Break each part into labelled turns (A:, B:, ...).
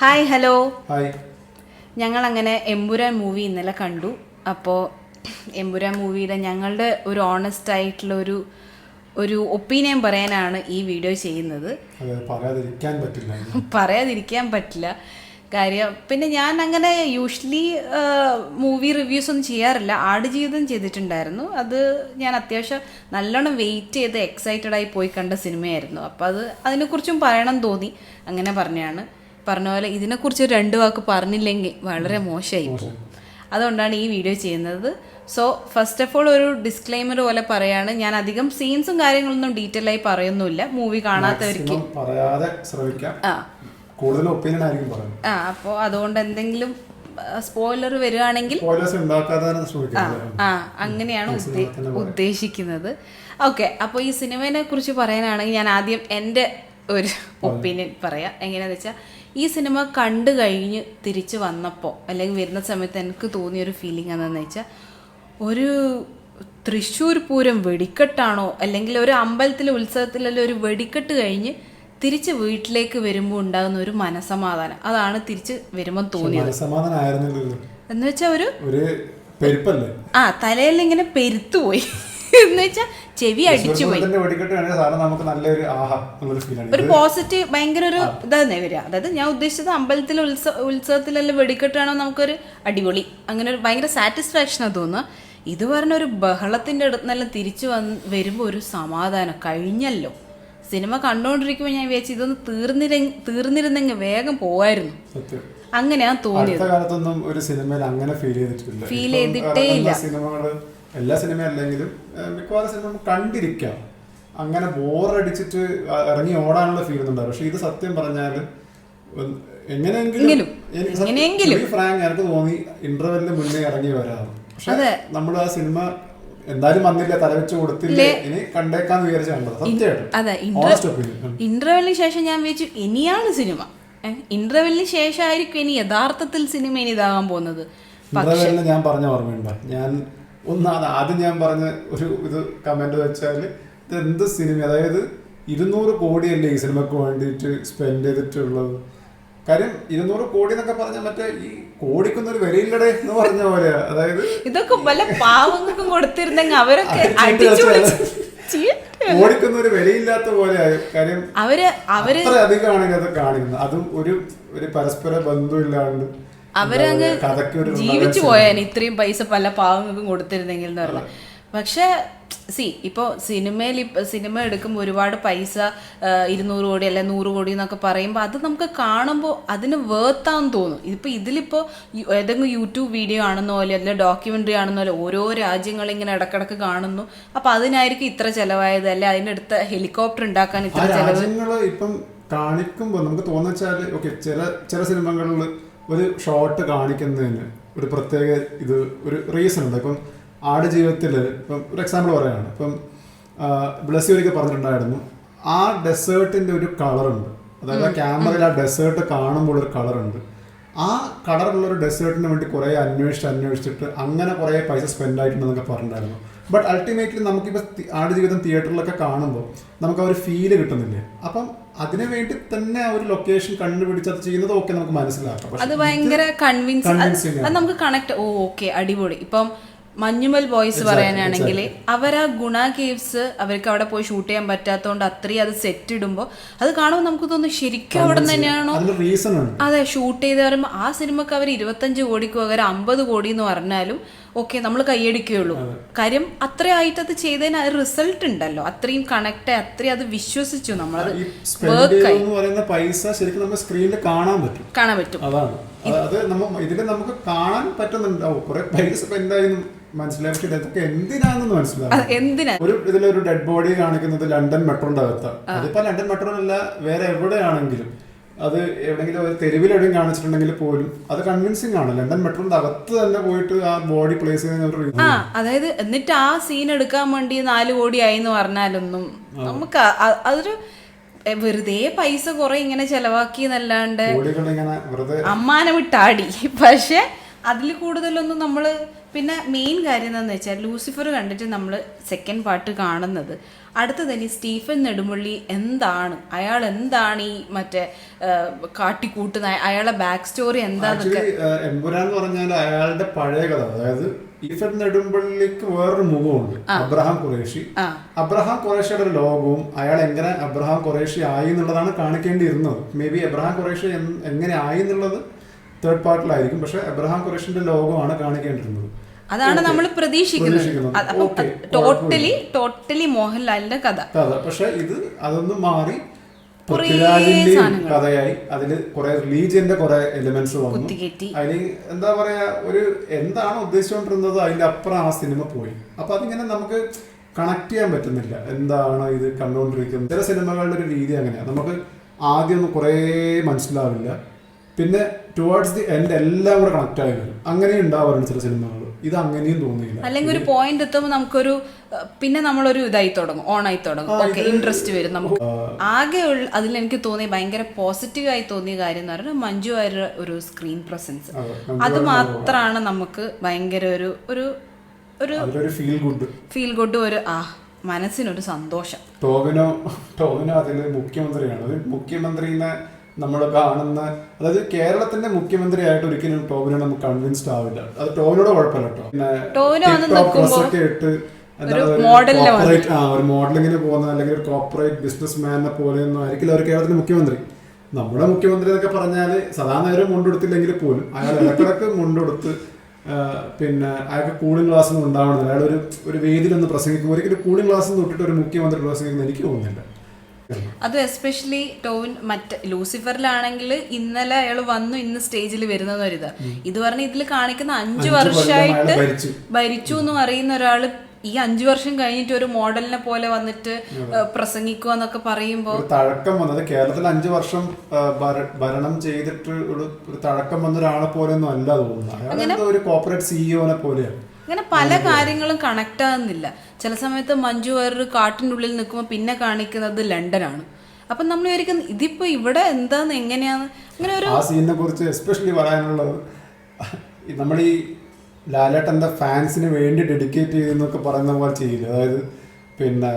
A: Hi hello
B: hi
A: ഞങ്ങൾ അങ്ങനെ Empuraan movie ഇന്നലെ കണ്ടു. അപ്പോൾ എമ്പുരാൻ മൂവിയുടെ ഞങ്ങളുടെ ഒരു ഓണസ്റ്റ് ആയിട്ടുള്ള ഒരു ഒരു ഒപ്പീനിയൻ പറയാനാണ് ഈ വീഡിയോ ചെയ്യുന്നത്.
B: പറയാതിരിക്കാൻ പറ്റില്ല
A: പറയാതിരിക്കാൻ പറ്റില്ല. കാര്യം പിന്നെ ഞാൻ അങ്ങനെ യൂഷ്വലി മൂവി റിവ്യൂസ് ഒന്നും ചെയ്യാറില്ല. ആടുജീവിതം ചെയ്തിട്ടുണ്ടായിരുന്നു. അത് ഞാൻ അത്യാവശ്യം നല്ലോണം വെയിറ്റ് ചെയ്ത് എക്സൈറ്റഡ് ആയി പോയി കണ്ട സിനിമയായിരുന്നു അപ്പോൾ അത് അതിനെക്കുറിച്ചും പറയണം തോന്നി. അങ്ങനെ പറഞ്ഞാണ്. പറഞ്ഞ പോലെ ഇതിനെക്കുറിച്ച് രണ്ട് വാക്ക് പറഞ്ഞില്ലെങ്കിൽ വളരെ മോശമായി പോകും. അതുകൊണ്ടാണ് ഈ വീഡിയോ ചെയ്യുന്നത്. സോ ഫസ്റ്റ് ഓഫ് ഓൾ ഒരു ഡിസ്ക്ലൈമർ പോലെ പറയാണ്. ഞാൻ അധികം സീൻസും കാര്യങ്ങളൊന്നും ഡീറ്റെയിൽ ആയി പറയുന്നില്ല മൂവി കാണാത്തവർക്ക്.
B: പറയാതെ ശ്രമിക്കാം.
A: ആ.
B: കൂടുതൽ ഒപ്പീനിയൻ ആയിരിക്കും പറയുന്നത്.
A: ആ അപ്പോൾ അതുകൊണ്ട് എന്തെങ്കിലും സ്പോയിലർ വരികയാണെങ്കിൽ ആ അങ്ങനെയാണ് ഉദ്ദേ- ഉദ്ദേശിക്കുന്നത്. ഓക്കെ അപ്പോൾ ഈ സിനിമയെ കുറിച്ച് പറയാനാണെങ്കിൽ ഞാൻ ആദ്യം എന്റെ ഒരു ഒപ്പീനിയൻ പറയാം. എങ്ങനെയാന്ന് വെച്ചാൽ ഈ സിനിമ കണ്ടു കഴിഞ്ഞ് തിരിച്ചു വന്നപ്പോൾ അല്ലെങ്കിൽ വരുന്ന സമയത്ത് എനിക്ക് തോന്നിയൊരു ഫീലിംഗ് എന്താണെന്ന് വെച്ചാൽ ഒരു തൃശ്ശൂർ പൂരം വെടിക്കെട്ടാണോ അല്ലെങ്കിൽ ഒരു അമ്പലത്തിലെ ഉത്സവത്തിലെല്ലാം ഒരു വെടിക്കെട്ട് കഴിഞ്ഞ് തിരിച്ച് വീട്ടിലേക്ക് വരുമ്പോൾ ഉണ്ടാകുന്ന ഒരു മനസമാധാനം. അതാണ് തിരിച്ച് വരുമ്പോൾ തോന്നിയത്. എന്ന് വെച്ചാൽ ഒരു ആ തലയിൽ ഇങ്ങനെ പെരുത്തുപോയി. എന്ന് വെച്ചാൽ ചെവി അടിച്ചു പോയി. ഒരു പോസിറ്റീവ് ഭയങ്കര ഒരു ഇതാന്നേ വരിക. അതായത് ഞാൻ ഉദ്ദേശിച്ചത് അമ്പലത്തിൽ ഉത്സവ ഉത്സവത്തിലെല്ലാം വെടിക്കെട്ടാണോ നമുക്കൊരു അടിപൊളി അങ്ങനെ ഒരു ഭയങ്കര സാറ്റിസ്ഫാക്ഷനാണ് തോന്നുന്നു ഇത് പറഞ്ഞ ഒരു ബഹളത്തിന്റെ അടുത്ത് നല്ല തിരിച്ചു വന്ന് വരുമ്പോൾ ഒരു സമാധാനം കഴിഞ്ഞല്ലോ. സിനിമ കണ്ടുകൊണ്ടിരിക്കുമ്പോൾ ഞാൻ വിചാരിച്ചു ഇതൊന്ന് തീർന്നിര തീർന്നിരുന്നെങ്കിൽ വേഗം പോവായിരുന്നു.
B: അങ്ങനെയാണ്
A: അങ്ങനെയാ തോന്നിയത്.
B: കാലത്തൊന്നും ഒരു സിനിമയിൽ അങ്ങനെ ഫീൽ ചെയ്തിട്ടില്ല. ഫീൽ
A: ചെയ്തിട്ടേ
B: ഇല്ല എല്ലാ സിനിമ അല്ലെങ്കിലും മിക്കവാറും സിനിമ നമുക്ക് കണ്ടിരിക്കാം. അങ്ങനെ ബോറടിച്ചിട്ട് ഇറങ്ങി ഓടാനുള്ള ഫീൽ ഉണ്ടാവും പക്ഷെ ഇത് സത്യം പറഞ്ഞാൽ എങ്ങനെയെങ്കിലും frank, എനിക്ക് തോന്നി ഇന്റർവെല്ലിന് മുന്നേ ഇറങ്ങി വരാം. പക്ഷെ നമ്മൾ ആ സിനിമ എന്തായാലും വന്നില്ല തലവെച്ച് കൊടുത്തില്ല ഇനി കണ്ടേക്കാന്ന് വിചാരിച്ച കണ്ടത്.
A: അതെ
B: Honest opinion.
A: ഇന്റർവെല്ലിന് ശേഷം ഞാൻ വിചാരിച്ചു ഇനിയാണ് സിനിമ ഇന്റർവെല്ലിന് ശേഷമായിരിക്കും ഇനി യഥാർത്ഥത്തിൽ സിനിമ ഇനി ഇതാകാൻ പോകുന്നത്.
B: ഇന്റർവെല്ലിന് ഞാൻ പറഞ്ഞ ഓർമ്മയുണ്ടോ. ഞാൻ ഒന്നാണ്. ആദ്യം ഞാൻ പറഞ്ഞ ഒരു ഇത് കമന്റ് വെച്ചാൽ ഇത് എന്ത് സിനിമ അതായത് ഇരുന്നൂറ് കോടിയല്ലേ ഈ സിനിമക്ക് വേണ്ടിയിട്ട് സ്പെൻഡ് ചെയ്തിട്ടുള്ളത്. കാര്യം ഇരുന്നൂറ് കോടി എന്നൊക്കെ പറഞ്ഞാൽ മറ്റേ ഈ കോടിക്കൊന്നും ഒരു വിലയില്ലടേ എന്ന് പറഞ്ഞ പോലെ അതായത്
A: ഇതൊക്കെ വല്ല പാവങ്ങൾക്കും കൊടുത്തിരുന്നെങ്കിൽ അവരൊക്കെ
B: കോടിക്കൊന്നും ഒരു വിലയില്ലാത്ത പോലെ കാര്യം
A: അവർ അവർ
B: അത്ര അധികമാണ് അത് കാണിക്കുന്നത്. അതും ഒരു ഒരു പരസ്പര ബന്ധമില്ലാണ്ട്.
A: അവരങ്ങ് ജീവിച്ചു പോയാൽ ഇത്രയും പൈസ പല പാവങ്ങൾക്കും കൊടുത്തിരുന്നെങ്കിൽ എന്ന് പറഞ്ഞാൽ പക്ഷെ സി ഇപ്പോൾ സിനിമയിൽ ഇപ്പം സിനിമ എടുക്കുമ്പോൾ ഒരുപാട് പൈസ ഇരുന്നൂറ് കോടി അല്ലെ നൂറ് കോടി എന്നൊക്കെ പറയുമ്പോൾ അത് നമുക്ക് കാണുമ്പോൾ അതിന് വേർത്താന്ന് തോന്നും. ഇപ്പോൾ ഇതിലിപ്പോൾ ഏതെങ്കിലും യൂട്യൂബ് വീഡിയോ ആണെന്നോ അല്ലെ അല്ലെങ്കിൽ ഡോക്യുമെന്ററി ആണെന്നോ അല്ലെ ഓരോ രാജ്യങ്ങളിങ്ങനെ ഇടക്കിടക്ക് കാണുന്നു. അപ്പോൾ അതിനായിരിക്കും ഇത്ര ചിലവായത് അല്ലെ അതിനടുത്ത് ഹെലികോപ്റ്റർ ഉണ്ടാക്കാൻ ഇത്ര ചിലവ്?
B: ഇപ്പം കാണിക്കുമ്പോൾ നമുക്ക് തോന്നുവെച്ചാൽ ഓക്കെ ചില ചില സിനിമകളിൽ ഒരു ഷോട്ട് കാണിക്കുന്നതിന് ഒരു പ്രത്യേക ഇത് ഒരു റീസൺ ഉണ്ട്. ഇപ്പം ആട് ജീവിതത്തിൽ ഇപ്പം ഒരു എക്സാമ്പിൾ പറയുകയാണ് ഇപ്പം ബ്ലസ്സി ഒരിക്കൽ പറഞ്ഞിട്ടുണ്ടായിരുന്നു. ആ ഡെസേർട്ടിന്റെ ഒരു കളറുണ്ട് അതായത് ആ ക്യാമറയിൽ ആ ഡെസേർട്ട് കാണുമ്പോൾ ഒരു കളറുണ്ട് ആ കളറുള്ള ഒരു ഡെസേർട്ടിന് വേണ്ടി കുറേ അന്വേഷിച്ച് അന്വേഷിച്ചിട്ട് അങ്ങനെ കുറേ പൈസ സ്പെൻഡ് ആയിട്ടുണ്ടെന്നൊക്കെ പറഞ്ഞിട്ടുണ്ടായിരുന്നു. ബട്ട് അൾട്ടിമേറ്റ്ലി നമുക്കിപ്പോൾ ആടുജീവിതം തിയേറ്ററിലൊക്കെ കാണുമ്പോൾ നമുക്ക് ആ ഒരു ഫീൽ കിട്ടുന്നില്ലേ. അപ്പം അതിനു വേണ്ടി തന്നെ ആ ഒരു ലൊക്കേഷൻ കണ്ടുപിടിച്ച് അത് ചെയ്യുന്നത് ഓക്കെ നമുക്ക് മനസ്സിലാക്കാം.
A: അത് ഭയങ്കര കൺവിൻസ് അത് നമുക്ക് കണക്ട് ഓ ഓക്കെ അടിപൊളി. ഇപ്പം മഞ്ഞുമൽ ബോയ്സ് പറയാനാണെങ്കിൽ അവർ ആ ഗുണ കേവ്സ് അവർക്ക് അവിടെ പോയി ഷൂട്ട് ചെയ്യാൻ പറ്റാത്തതുകൊണ്ട് അത്രയും അത് സെറ്റ് ഇടുമ്പോൾ അത് കാണുമ്പോൾ നമുക്ക് തോന്നുന്നു ശരിക്കും അവിടെ തന്നെയാണോ? അതെ ഷൂട്ട് ചെയ്ത് പറയുമ്പോൾ ആ സിനിമക്ക് അവർ ഇരുപത്തഞ്ച് കോടിക്ക് പകരം അമ്പത് കോടി എന്ന് പറഞ്ഞാലും ഓക്കെ നമ്മൾ കൈയടിക്കുകയുള്ളൂ കാര്യം അത്രയായിട്ട് അത് ചെയ്തതിന് റിസൾട്ട് ഉണ്ടല്ലോ. അത്രയും കണക്ട് അത്രയും അത് വിശ്വസിച്ചു
B: നമ്മൾ എന്ന് പറയുന്ന പൈസ ശരിക്കും നമുക്ക് സ്ക്രീനിൽ കാണാൻ പറ്റും.
A: കാണാൻ പറ്റും.
B: അതാണ്. അത് ഇതിൽ നമുക്ക് കാണാൻ പറ്റുന്നുണ്ടാവും കുറെ പൈസ സ്പെൻഡ് ആയി മനസ്സിലാക്കിയത് ഇതൊക്കെ എന്തിനാണെന്ന് മനസ്സിലാവും ഒരു ഇതിലൊരു ഡെഡ് ബോഡി കാണിക്കുന്നത് ലണ്ടൻ മെട്രോന്റെ അകത്താണ്. അതിപ്പോ ലണ്ടൻ മെട്രോനല്ല വേറെ എവിടെയാണെങ്കിലും അത് എവിടെങ്കിലും ഒരു തെരുവിൽ എവിടെയും കാണിച്ചിട്ടുണ്ടെങ്കിൽ പോലും അത് കൺവിൻസിങ് ആണ്. ലണ്ടൻ മെട്രോന്റെ അകത്ത് തന്നെ പോയിട്ട് ആ ബോഡി പ്ലേസ് ചെയ്യുന്ന
A: ആ അതായത് എന്നിട്ട് ആ സീൻ എടുക്കാൻ വേണ്ടി നാല് കോടി ആയി എന്ന് പറഞ്ഞാലൊന്നും നമുക്ക് അതൊരു വെറുതെ പൈസ കുറെ ഇങ്ങനെ ചെലവാക്കി എന്നല്ലാണ്ട് അമ്മാനം വിട്ടാടി പക്ഷെ അതിൽ കൂടുതലൊന്നും നമ്മൾ പിന്നെ മെയിൻ കാര്യം എന്താണെന്ന് വെച്ചാൽ ലൂസിഫർ കണ്ടിട്ട് നമ്മൾ സെക്കൻഡ് പാർട്ട് കാണുന്നത്. അടുത്ത തന്നെ സ്റ്റീഫൻ നെടുമുള്ളി എന്താണ്? അയാൾ എന്താണ് ഈ മറ്റേ കാട്ടിക്കൂട്ടുന്ന അയാളെ ബാക്ക് സ്റ്റോറി എന്താന്നൊക്കെ?
B: എമ്പുരാൻ പറഞ്ഞാൽ അയാളുടെ പഴയ കഥ. അതായത് സ്റ്റീഫൻ നെടുമ്പള്ളിക്ക് വേറൊരു മുഖമുണ്ട്. അബ്രഹാം ഖുറേഷി. അബ്രഹാം ഖുറേഷിയുടെ ഒരു ലോകവും അയാൾ എങ്ങനെ അബ്രഹാം ഖുറേഷി ആയി എന്നുള്ളതാണ് കാണിക്കേണ്ടിയിരുന്നത്. മേ ബി അബ്രഹാം ഖുറേഷി എങ്ങനെ ആയി എന്നുള്ളത് തേർഡ് പാർട്ടിലായിരിക്കും പക്ഷെ അബ്രഹാം ഖുറേഷിന്റെ ലോകമാണ് കാണിക്കേണ്ടിരുന്നത്
A: അതാണ് നമ്മൾ പ്രതീക്ഷിക്കുന്നത്. ടോട്ടലി ടോട്ടലി മോഹൻലാലിന്റെ കഥ.
B: കഥ. പക്ഷെ ഇത് അതൊന്നും മാറി
A: കുറേ
B: കഥയായി അതിൽ കുറെ റിലീജിയന്റെ കുറെ എലിമെന്റ്സ് വന്നു. അതിന് എന്താ പറയാ ഒരു എന്താണ് ഉദ്ദേശിച്ചുകൊണ്ടിരുന്നത് അതിന്റെ അപ്പുറം ആ സിനിമ പോയി. അപ്പൊ അതിങ്ങനെ നമുക്ക് കണക്ട് ചെയ്യാൻ പറ്റുന്നില്ല. എന്താണ് ഇത് കണ്ടുകൊണ്ടിരിക്കുന്നത് ചില സിനിമകളുടെ ഒരു രീതി അങ്ങനെയാണ് നമുക്ക് ആദ്യം ഒന്നും കുറേ മനസ്സിലാവില്ല. പിന്നെ ടുവേർഡ്സ് ദി എൻഡ് എല്ലാം കൂടെ കണക്ട് ആയി വരും. അങ്ങനെ ഉണ്ടാവാറുണ്ട് ചില സിനിമകൾ. ഇത് അങ്ങനെയും തോന്നിയില്ല.
A: അല്ലെങ്കിൽ ഒരു പോയിന്റ് എത്തുമ്പോൾ നമുക്കൊരു പിന്നെ നമ്മളൊരു ഇതായി തുടങ്ങും ഓൺ ആയി തുടങ്ങും. ഓക്കെ ഇൻട്രസ്റ്റ് വരും നമുക്ക്. ആകെ അതിൽ എനിക്ക് തോന്നിയ ഭയങ്കര പോസിറ്റീവായി തോന്നിയ കാര്യം എന്ന് പറഞ്ഞാൽ മഞ്ജു വാര്യരുടെ ഒരു സ്ക്രീൻ പ്രസൻസ്
B: അത്
A: മാത്രമാണ് നമുക്ക് ഭയങ്കര ഒരു ഒരു ഒരു
B: ഫീൽ ഗുഡ്
A: ഫീൽ ഗുഡ് ഒരു ആ മനസ്സിനൊരു സന്തോഷം.
B: ടോവിനോ ടോവിനോ അതിൽ മുഖ്യമന്ത്രിയാണ്. മുഖ്യമന്ത്രി മുഖ്യമന്ത്രിനെ നമ്മൾ കാണുന്ന അതായത് കേരളത്തിന്റെ മുഖ്യമന്ത്രിയായിട്ട് ഒരിക്കലും ടോവിനെ നമുക്ക് കൺവിൻസ്ഡ് ആവില്ല. അത് ടോവിനോട് കുഴപ്പമില്ല കേട്ടോ. പിന്നെ ഇട്ട് ഒരു corporate- ആ ഒരു മോഡലിങ്ങിന് പോകുന്ന അല്ലെങ്കിൽ ഒരു കോർപ്പറേറ്റ് ബിസിനസ് മാനെ പോലെയൊന്നും ആയിരിക്കില്ല ഒരു കേരളത്തിന്റെ മുഖ്യമന്ത്രി. നമ്മുടെ മുഖ്യമന്ത്രി എന്നൊക്കെ പറഞ്ഞാൽ സാധാരണ നേരം മുണ്ടെടുത്തില്ലെങ്കിൽ പോലും അയാൾ ഇടക്കിടക്ക് മുണ്ടെടുത്ത് പിന്നെ അയാൾക്ക് കൂളിംഗ് ക്ലാസ് ഒന്നും ഉണ്ടാവണമെന്നില്ല അയാൾ ഒരു ഒരു വേദിയിലൊന്ന് പ്രസംഗിക്കുമ്പോൾ ഒരിക്കലും കൂളിംഗ് ക്ലാസ് തൊട്ടിട്ട് ഒരു മുഖ്യമന്ത്രി പ്രസംഗിക്കുന്നത് എനിക്ക് തോന്നുന്നില്ല.
A: അത് എസ്പെഷ്യലി ടോവിൻ മറ്റ് ലൂസിഫറിലാണെങ്കിൽ ഇന്നലെ അയാൾ വന്നു ഇന്ന് സ്റ്റേജിൽ വരുന്ന ഒരു ഇതാ പറഞ്ഞ ഇതിൽ കാണിക്കുന്ന അഞ്ചു വർഷമായിട്ട്
B: ഭരിച്ചു.
A: എന്ന് പറയുന്ന ഒരാൾ ഈ അഞ്ചു വർഷം കഴിഞ്ഞിട്ട് ഒരു മോഡലിനെ പോലെ വന്നിട്ട് പ്രസംഗിക്കുക എന്നൊക്കെ പറയുമ്പോൾ
B: തഴക്കം വന്നത് കേരളത്തിൽ അഞ്ചു വർഷം ഭരണം ചെയ്തിട്ട് ഒരു തഴക്കം വന്ന ഒരാളെ പോലെ ഒന്നും അല്ല തോന്നുന്നത്. അങ്ങനെ ഒരു കോർപ്പറേറ്റ് സിഇഒനെ പോലെയാണ്.
A: അങ്ങനെ പല കാര്യങ്ങളും കണക്ട് ആകുന്നില്ല ചില സമയത്ത് മഞ്ജു വേറൊരു കാട്ടിന്റെ ഉള്ളിൽ നിൽക്കുമ്പോൾ പിന്നെ കാണിക്കുന്നത് ലണ്ടനാണ്. അപ്പം നമ്മൾ വിചാരിക്കുന്നത് ഇതിപ്പോ ഇവിടെ എന്താന്ന് എങ്ങനെയാണ് അങ്ങനെ ഒരു
B: ആ സീനിനെ കുറിച്ച് എസ്പെഷ്യലി പറയാനുള്ളത് നമ്മൾ ഈ ലാലേട്ടന്റെ ഫാൻസിന് വേണ്ടി ഡെഡിക്കേറ്റ് ചെയ്യുന്നൊക്കെ പറയുന്ന പോലെ ചെയ്യില്ല? അതായത് പിന്നെ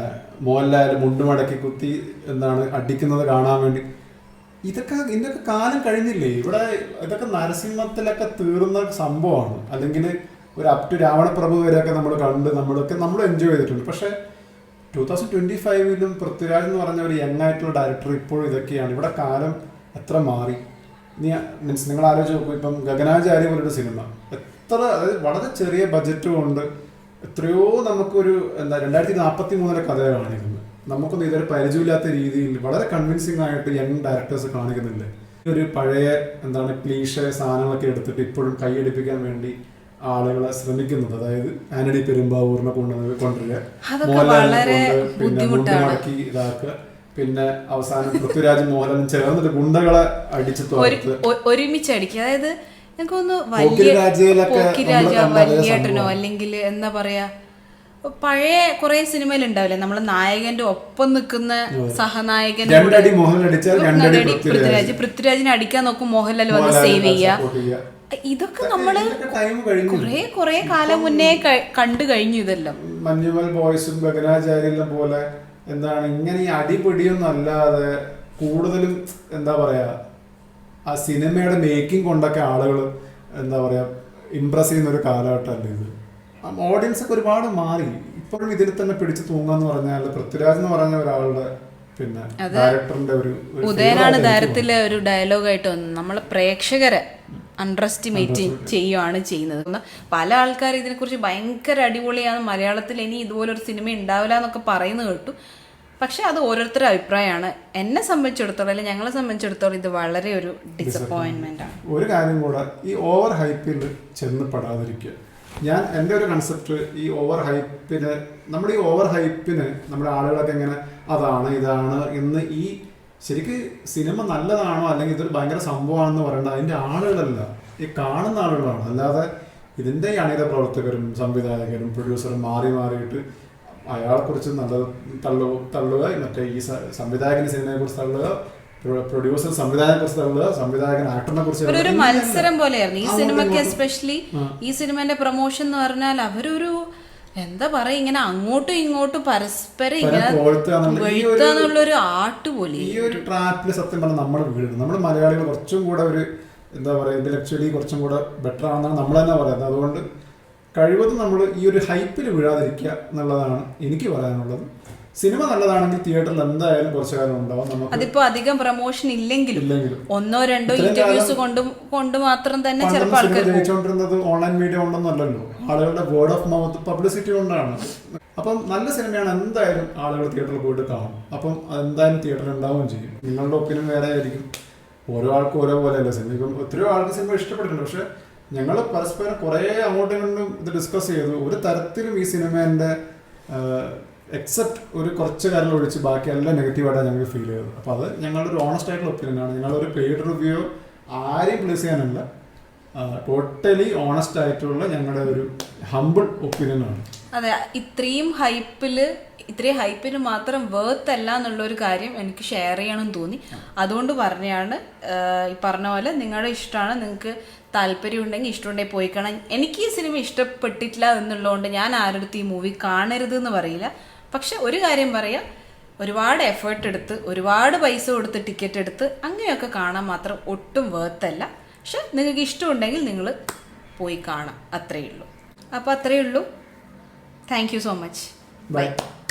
B: മോഹൻലാൽ മുണ്ട് മടക്കി കുത്തി എന്താണ് അടിക്കുന്നത് കാണാൻ വേണ്ടി. ഇതൊക്കെ ഇതിന്റെയൊക്കെ കാലം കഴിഞ്ഞില്ലേ? ഇവിടെ ഇതൊക്കെ നരസിംഹത്തിലൊക്കെ തീർന്ന സംഭവമാണ്. അല്ലെങ്കിൽ ഒരു അപ് ടു രാവണപ്രഭു വരെയൊക്കെ നമ്മൾ കണ്ട് നമ്മളൊക്കെ നമ്മൾ എൻജോയ് ചെയ്തിട്ടുണ്ട്. പക്ഷേ ടൂ തൗസൻഡ് ട്വന്റി ഫൈവിലും പൃഥ്വിരാജ് എന്ന് പറഞ്ഞ ഒരു യങ് ആയിട്ടുള്ള ഡയറക്ടർ ഇപ്പോഴും ഇതൊക്കെയാണ്. ഇവിടെ കാലം എത്ര മാറി? നീ മീൻസ് നിങ്ങൾ ആലോചിച്ച് നോക്കും ഇപ്പം ഗഗനാചാരി പോലൊരു സിനിമ. എത്ര അതായത് വളരെ ചെറിയ ബജറ്റും ഉണ്ട്. എത്രയോ നമുക്കൊരു എന്താ രണ്ടായിരത്തി നാൽപ്പത്തി മൂന്നിലെ കഥയാണ് കാണിക്കുന്നത് നമുക്കൊന്നും ഇതൊരു പരിചയമില്ലാത്ത രീതിയിൽ വളരെ കൺവിൻസിങ് ആയിട്ട് യങ് ഡയറക്ടേഴ്സ് കാണിക്കുന്നില്ലേ? ഒരു പഴയ എന്താണ് ക്ലീഷ സാധനങ്ങളൊക്കെ എടുത്തിട്ട് ഇപ്പോഴും കൈയടിപ്പിക്കാൻ വേണ്ടി ആളുകളെ ശ്രമിക്കുന്നത്. അതായത് ആന്റണി പെരുമ്പാവൂരിനെ കൊണ്ടുവന്ന് കൊണ്ടുവരിക. മോഹൻലാലിനെ പിന്നെ ഇതാക്കുക. പിന്നെ അവസാനം പൃഥ്വിരാജ് മോഹൻലാലും ചേർന്നിട്ട് ഗുണ്ടകളെ അടിച്ചു തോർത്ത്
A: ഒരുമിച്ച് അടിക്കുക. അതായത് വലിയേട്ടനോ അല്ലെങ്കിൽ എന്താ പറയാ പഴയ കുറെ സിനിമയിൽ ഉണ്ടാവില്ലേ? നമ്മൾ നായകന്റെ ഒപ്പം നിൽക്കുന്ന സഹനായകൻ
B: പൃഥ്വിരാജ്.
A: പൃഥ്വിരാജ്. പൃഥ്വിരാജിനെ അടിക്കാൻ നോക്കും മോഹൻലാൽ വന്ന് സേവ് ചെയ്യുക. ഇതൊക്കെ
B: നമ്മൾ
A: കൊറേ കൊറേ കാലം മുന്നേ കണ്ടു കഴിഞ്ഞു ഇതെല്ലാം.
B: മഞ്ഞുമൽ ബോയ്സും ഗഗനാചാര്യലും പോലെ എന്താണ് ഇങ്ങനെ ഈ അടിപിടിയൊന്നും അല്ലാതെ കൂടുതലും എന്താ പറയാ ആ സിനിമയുടെ മേക്കിംഗ് കൊണ്ടൊക്കെ ആളുകൾ എന്താ പറയാ ഇംപ്രസ് ചെയ്യുന്ന ഒരു കാലഘട്ടമല്ല ഇത്? ഓഡിയൻസ് ഒക്കെ ഒരുപാട് മാറി. ഇപ്പോഴും ഇതിൽ തന്നെ പിടിച്ചു തൂങ്ങാന്ന് പറഞ്ഞാൽ പൃഥ്വിരാജ് എന്ന് പറഞ്ഞ ഒരാളുടെ പിന്നെ ഡയറക്ടറിന്റെ ഒരു
A: ഉദയനാണ് താരത്തിലെ ഒരു ഡയലോഗായിട്ട് വന്നത്. നമ്മളെ പ്രേക്ഷകരെ. അണ്ടർ എസ്റ്റിമേറ്റ് ചെയ്യുകയാണ് ചെയ്യുന്നത്. പല ആൾക്കാർ ഇതിനെക്കുറിച്ച് ഭയങ്കര അടിപൊളിയാണ്. മലയാളത്തിൽ ഇനി ഇതുപോലൊരു സിനിമ ഉണ്ടാവില്ല എന്നൊക്കെ പറയുന്നത് കേട്ടു. പക്ഷെ അത് ഓരോരുത്തരുടെ അഭിപ്രായമാണ്. എന്നെ സംബന്ധിച്ചിടത്തോളം അല്ലെങ്കിൽ ഞങ്ങളെ സംബന്ധിച്ചിടത്തോളം ഇത് വളരെ ഒരു ഡിസപ്പോയിൻമെന്റ് ആണ്.
B: ഒരു കാര്യം കൂടെ ഈ ഓവർ ഹൈപ്പിൽ ചെന്ന് പെടാതിരിക്കുക. ഞാൻ എന്റെ ഒരു കൺസെപ്റ്റ് ഈ ഓവർ ഹൈപ്പിന് നമ്മുടെ ഈ ഓവർ ഹൈപ്പിന് നമ്മുടെ ആളുകളൊക്കെ എങ്ങനെ അതാണ് ഇതാണ് എന്ന് ഈ ശരിക്ക് സിനിമ നല്ലതാണോ അല്ലെങ്കിൽ ഇതൊരു ഭയങ്കര സംഭവമാണെന്ന് പറയേണ്ട അതിന്റെ ആളുകളല്ല ഈ കാണുന്ന ആളുകളാണ് അല്ലാതെ ഇതിന്റെ അണിത പ്രവർത്തകരും സംവിധായകരും പ്രൊഡ്യൂസറും മാറി മാറിയിട്ട് അയാളെക്കുറിച്ച് നല്ലത് തള്ളു തള്ളുക മറ്റേ ഈ സംവിധായകന്റെ സംവിധായകന് സിനിമയെ കുറിച്ച് തള്ളുക പ്രൊഡ്യൂസർ സംവിധായകനെ കുറിച്ച് തള്ളുക സംവിധായകൻ ആക്ടറിനെ കുറിച്ച്
A: ഒരു. മത്സരം പോലെയായിരുന്നു ഈ സിനിമയ്ക്ക്. എസ്പെഷ്യലി ഈ സിനിമന്റെ പ്രൊമോഷൻ എന്ന് പറഞ്ഞാൽ അവരൊരു എന്താ പറയാ ഇങ്ങനെ അങ്ങോട്ടും ഇങ്ങോട്ടും പരസ്പരം ഇങ്ങനെ
B: ഈ ഒരു-
A: ആട്ട് പോലെ.
B: ഈ ഒരു ട്രാപ്പിൽ സത്യം പറഞ്ഞാൽ നമ്മുടെ വീട് നമ്മൾ മലയാളികൾ കുറച്ചും കൂടെ ഒരു എന്താ പറയുക ഇന്റലക്ച്വലി കുറച്ചും കൂടെ ബെറ്റർ ആണെന്നാണ് നമ്മൾ തന്നെ പറയുന്നത്. അതുകൊണ്ട് കഴിവതും നമ്മൾ ഈ ഒരു ഹൈപ്പിൽ വീഴാതിരിക്കുക എന്നുള്ളതാണ് എനിക്ക് പറയാനുള്ളത്. സിനിമ നല്ലതാണെങ്കിൽ തിയേറ്ററിൽ എന്തായാലും കുറച്ചു കാലം ഉണ്ടാവും. നമുക്ക്
A: അതിപ്പോ അധികം പ്രൊമോഷൻ ഇല്ലെങ്കിലും ഒന്നോ രണ്ടോ ഇന്റർവ്യൂസ് കൊണ്ടും കൊണ്ട് മാത്രം തന്നെ ചിലപ്പോൾ.
B: ജയിച്ചുകൊണ്ടിരുന്നത് ഓൺലൈൻ മീഡിയ കൊണ്ടൊന്നല്ലല്ലോ ആളുകളുടെ വേർഡ് ഓഫ് മൗത്ത് പബ്ലിസിറ്റി കൊണ്ടാണ്. അപ്പം നല്ല സിനിമയാണ് എന്തായാലും ആളുകൾ തിയേറ്ററിൽ പോയിട്ട് കാണും. അപ്പം എന്തായാലും തിയേറ്ററിൽ ഉണ്ടാവുകയും ചെയ്യും. നിങ്ങളുടെ ഒപ്പീനിയൻ വേറെ ആയിരിക്കും. ഓരോ ആൾക്കും ഓരോ പോലെയല്ല സിനിമ. ഇപ്പം ഒത്തിരി ആൾക്ക് സിനിമ ഇഷ്ടപ്പെട്ടിട്ടുണ്ട്. പക്ഷെ ഞങ്ങൾ പരസ്പരം കുറേ അങ്ങോട്ടും ഇങ്ങോട്ടും ഇത് ഡിസ്കസ് ചെയ്തു. ഒരു തരത്തിലും ഈ സിനിമേന്റെ എക്സെപ്റ്റ് ഒരു കുറച്ച് കാര്യങ്ങൾ ഒഴിച്ച് ബാക്കി എല്ലാം നെഗറ്റീവായിട്ടാണ് ഞങ്ങൾക്ക് ഫീൽ ചെയ്തത്. അപ്പോൾ അത് ഞങ്ങളുടെ ഒരു ഓണസ്റ്റ് ആയിട്ടുള്ള ഒപ്പീനിയൻ ആണ്. ഞങ്ങളൊരു പെയ്ഡ് റിവ്യൂ ആരെയും പ്ലേസ് ചെയ്യാനല്ല. ടോട്ടലി ഓണസ്റ്റ് ആയിട്ടുള്ള ഞങ്ങളുടെ ഒരു ഹമ്പിൾ ഒപ്പീനിയൻ ആണ്.
A: അതെ ഇത്രയും ഹൈപ്പിൽ ഇത്രയും ഹൈപ്പിന് മാത്രം വേർത്ത് അല്ല എന്നുള്ള ഒരു കാര്യം എനിക്ക് ഷെയർ ചെയ്യണമെന്ന് തോന്നി. അതുകൊണ്ട് പറഞ്ഞാണ് ഈ പറഞ്ഞ പോലെ നിങ്ങളുടെ ഇഷ്ടമാണ് നിങ്ങൾക്ക് താല്പര്യം ഉണ്ടെങ്കിൽ ഇഷ്ടമുണ്ടെങ്കിൽ പോയി കാണാൻ. എനിക്ക് ഈ സിനിമ ഇഷ്ടപ്പെട്ടിട്ടില്ല എന്നുള്ളതുകൊണ്ട് ഞാൻ ആരുടെ ഈ മൂവി കാണരുത് എന്ന് പറയില്ല. പക്ഷെ ഒരു കാര്യം പറയാം. ഒരുപാട് എഫേർട്ട് എടുത്ത് ഒരുപാട് പൈസ കൊടുത്ത് ടിക്കറ്റ് എടുത്ത് അങ്ങനെയൊക്കെ കാണാൻ മാത്രം ഒട്ടും വേർത്തല്ല പക്ഷെ നിങ്ങൾക്ക് ഇഷ്ടമുണ്ടെങ്കിൽ നിങ്ങൾ പോയി കാണാം. അത്രയേ ഉള്ളൂ. അപ്പോൾ അത്രയേ ഉള്ളൂ. Thank you so much
B: bye
A: bye